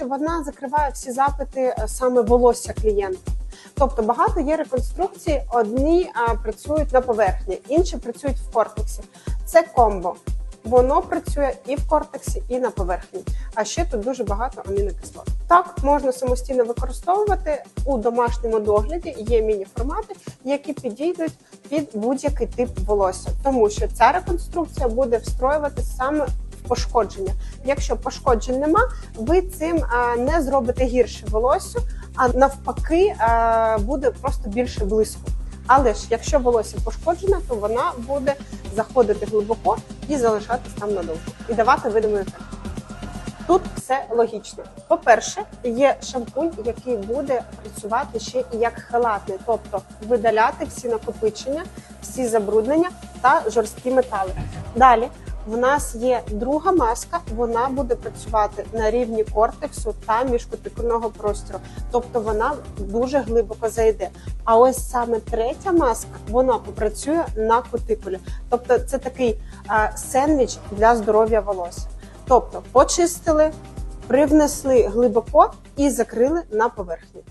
що вона закриває всі запити е, саме волосся клієнта. Тобто багато є реконструкцій, одні а, працюють на поверхні, інші працюють в кортексі. Це комбо. Воно працює і в кортексі, і на поверхні. А ще тут дуже багато амінокислот. Так можна самостійно використовувати у домашньому догляді. Є міні-формати, які підійдуть під будь-який тип волосся, тому що ця реконструкція буде встроюватися саме пошкодження. Якщо пошкоджень нема, ви цим не зробите гірше волосю, а навпаки буде просто більше блиску. Але ж якщо волосся пошкоджене, то вона буде заходити глибоко і залишатись там надовго і давати видимий ефект. Тут все логічно. По-перше, є шампунь, який буде працювати ще і як халатний, тобто видаляти всі накопичення, всі забруднення та жорсткі метали. Далі в нас є друга маска, вона буде працювати на рівні кортексу та міжкутикульного простору, тобто вона дуже глибоко зайде. А ось саме третя маска вона попрацює на кутикулі, тобто це такий а, сендвіч для здоров'я волосся. Тобто почистили, привнесли глибоко і закрили на поверхні.